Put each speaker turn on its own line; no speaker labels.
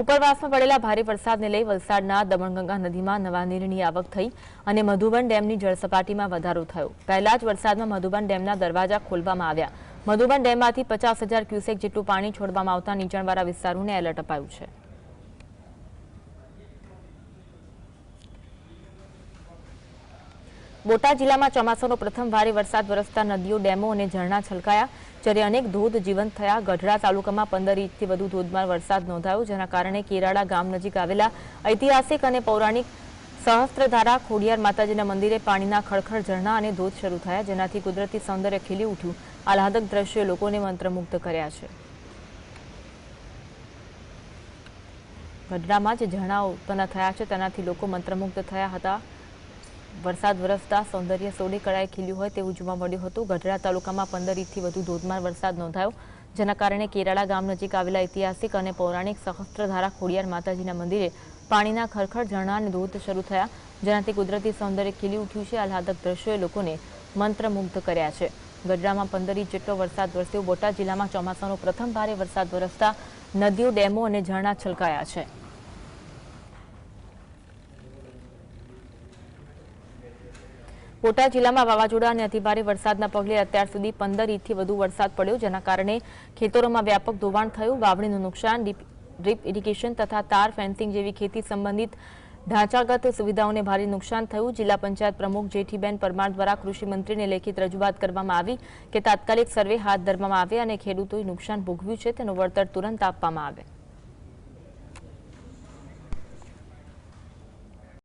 ઉપરવાસમાં પડેલા ભારે વરસાદને લઈ વલસાડના દમણગંગા નદીમાં નવા નીરની આવક થઈ અને મધુબન ડેમની જળસપાટીમાં વધારો થયો. પહેલા જ વરસાદમાં મધુબન ડેમના દરવાજા ખોલવામાં આવ્યા. મધુબન ડેમમાંથી પચાસ હજાર ક્યુસેક જેટલું પાણી છોડવામાં આવતા નીચાણવાળા વિસ્તારોને એલર્ટ અપાયું છે. બોટાદ જિલ્લામાં ચોમાસાનો પ્રથમ ભારે વરસાદ વરસતા નદીઓ, ડેમો અને ઝરણા છલકાયા. જ્યારે અનેક ધોધ જીવંત થયા. ગઢડા તાલુકામાં પંદર ઇંચથી વધુ ધોધમાર વરસાદ નોંધાયો, જેના કારણે કેરાળા ગામ નજીક આવેલા ઐતિહાસિક અને પૌરાણિક સહસ્ત્રધારા ખોડિયાર માતાજીના મંદિરે પાણીના ખળખળ ઝરણા અને ધોધ શરૂ થયા, જેનાથી કુદરતી સૌંદર્ય ખીલી ઉઠ્યું. આહલાદક દ્રશ્યો લોકોને મંત્રમુગ્ધ કર્યા છે. ગઢડામાં જે ઝરણાઓ ઉત્પન્ન થયા છે. તેનાથી લોકો મંત્રમુગ્ધ થયા હતા. વરસાદ વરસતા સૌંદર્ય સોડી કળાએ ખીલ્યું હોય તેવું જોવા મળ્યું હતું. ગઢડા તાલુકામાં પંદર ઇંચથી વધુ ધોધમાર વરસાદ નોંધાયો, જેના કારણે કેરાળા ગામ નજીક આવેલા ઐતિહાસિક અને પૌરાણિક સહસ્ત્રધારા ખોડિયાર માતાજીના મંદિરે પાણીના ખરખર ઝરણા અને ધોધ શરૂ થયા, જેનાથી કુદરતી સૌંદર્ય ખીલી ઉઠ્યું છે. આહલાદક દ્રશ્યોએ લોકોને મંત્રમુગ્ધ કર્યા છે. ગઢડામાં પંદર ઇંચ જેટલો વરસાદ વરસ્યો, બોટાદ જિલ્લામાં ચોમાસાનો પ્રથમ ભારે વરસાદ વરસતા નદીઓ, ડેમો અને ઝરણા છલકાયા છે. બોટાદ જિલ્લામાં વાવાઝોડા અને અતિભારે વરસાદના પગલે અત્યાર સુધી પંદર ઇંચથી વધુ વરસાદ પડ્યો, જેના કારણે ખેતરોમાં વ્યાપક ધોવાણ થયું. વાવણીનું નુકસાન ડ્રીપ ઇરિગેશન તથા તાર ફેન્સિંગ જેવી ખેતી સંબંધિત ઢાંચાગત સુવિધાઓને ભારે નુકસાન થયું. જિલ્લા પંચાયત પ્રમુખ જેઠીબેન પરમાર દ્વારા કૃષિમંત્રીને લેખિત રજૂઆત કરવામાં આવી કે તાત્કાલિક સર્વે હાથ ધરવામાં આવે અને ખેડૂતોએ નુકસાન ભોગવ્યું છે. તેનું વળતર તુરંત આપવામાં આવે.